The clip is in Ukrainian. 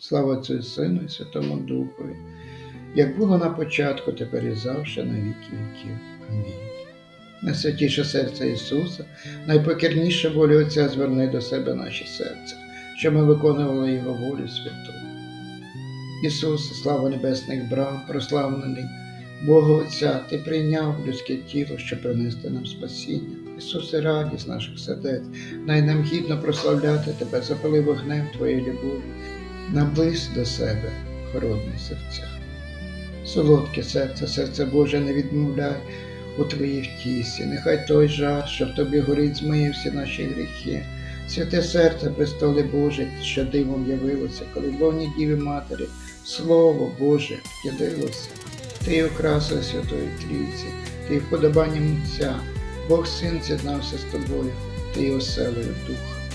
Слава Отцю Сину і Святому Духові, як було на початку, тепер і завжди, на віки віків. Амінь. Найсвятіше серце Ісуса, найпокірніше волі Отця зверни до себе наші серця, щоб ми виконували Його волю святу. Ісус, слава небесних брам, прославлений Бога Отця, Ти прийняв людське тіло, щоб принести нам спасіння. Ісусе, радість наших сердець, най нам гідно прославляти Тебе, запали вогнем Твоєї любові, наблизь до себе холодні серця. Солодке серце, серце Боже, не відмовляй у Твоїй втісі, нехай той жар, що в тобі горить, змиє всі наші гріхи. Святе серце, престоли Боже, що дивом явилося, коли в лоні Діви Матері, Слово Боже явилося. Ти окрасою Святої Трійці, ти вподобанням Отця, Бог Син з'єднався з тобою, ти є оселою Духа.